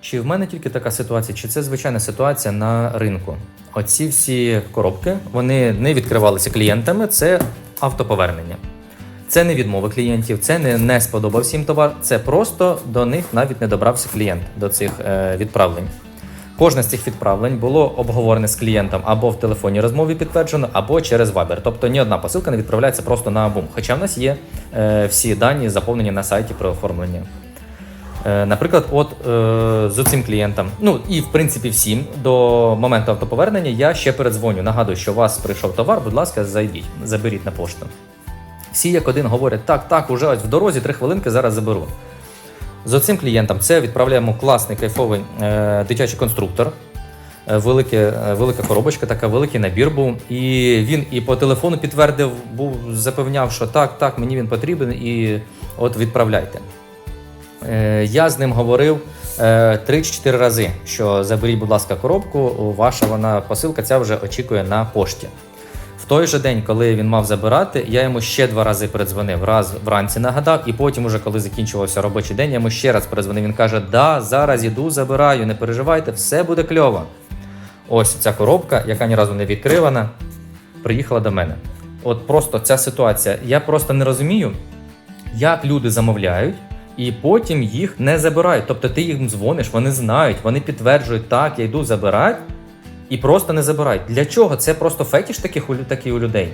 Чи в мене тільки така ситуація, чи це звичайна ситуація на ринку? Оці всі коробки вони не відкривалися клієнтами, це автоповернення. Це не відмови клієнтів, це не, не сподобався їм товар, це просто до них навіть не добрався клієнт до цих е, відправлень. Кожне з цих відправлень було обговорене з клієнтом або в телефонній розмові підтверджено, або через Viber. Тобто ні одна посилка не відправляється просто на бум. Хоча в нас є е, всі дані заповнені на сайті про оформлення. Е, Наприклад, от е, з цим клієнтом, ну і в принципі всім до моменту автоповернення я ще передзвоню. Нагадую, що у вас прийшов товар, будь ласка, зайдіть, заберіть на пошту. Всі як один говорять, так, так, уже в дорозі, три хвилинки зараз заберу. З цим клієнтом це відправляємо класний кайфовий е, дитячий конструктор. Е, Велике, велика коробочка, така великий набір був. І він і по телефону підтвердив, був запевняв, що так, так, мені він потрібен, і от відправляйте. Е, Я з ним говорив е, 3-4 рази, що заберіть, будь ласка, коробку, ваша вона посилка ця вже очікує на пошті. В той же день, коли він мав забирати, я йому ще два рази передзвонив. Раз вранці нагадав, і потім, уже коли закінчувався робочий день, я йому ще раз передзвонив. Він каже: Да, зараз іду, забираю, не переживайте, все буде кльово. Ось ця коробка, яка ні разу не відкривана, приїхала до мене. От просто ця ситуація. Я просто не розумію, як люди замовляють, і потім їх не забирають. Тобто ти їм дзвониш, вони знають, вони підтверджують, так, я йду забирати, і просто не забирають. Для чого? Це просто фетіш таких у, такий у людей.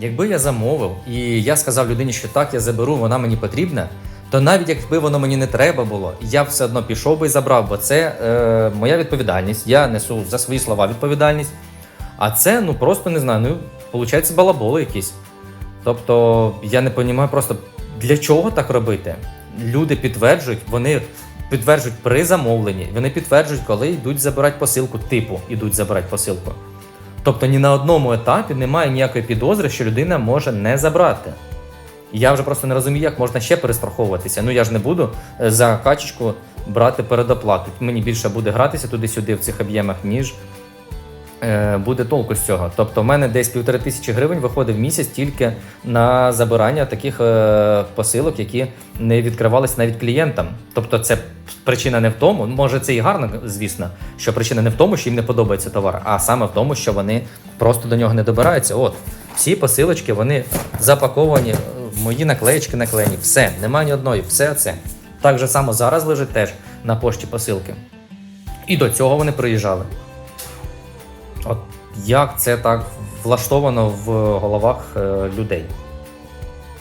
Якби я замовив і я сказав людині, що так, я заберу, вона мені потрібна, то навіть якби воно мені не треба було, я все одно пішов би і забрав, бо це е, моя відповідальність. Я несу за свої слова відповідальність. А це, ну просто не знаю, ну, виходить, балаболи якісь. Тобто, я не розумію просто для чого так робити. Люди підтверджують, вони підтверджують при замовленні, вони підтверджують, коли йдуть забирати посилку, типу йдуть забирати посилку. Тобто ні на одному етапі немає ніякої підозри, що людина може не забрати. Я вже просто не розумію, як можна ще перестраховуватися. Ну я ж не буду е, за качечку брати передоплату. Мені більше буде гратися туди-сюди в цих об'ємах, ніж буде толку з цього. Тобто, в мене десь півтори тисячі гривень виходить в місяць тільки на забирання таких е, посилок, які не відкривалися навіть клієнтам. Тобто, це причина не в тому, може це і гарно, звісно, що причина не в тому, що їм не подобається товар, а саме в тому, що вони просто до нього не добираються. От всі посилочки вони запаковані, е, мої наклеєчки наклеєні, все, немає ні одної, все це. Так же само зараз лежить теж на пошті посилки. І до цього вони приїжджали. От як це так влаштовано в головах е, людей?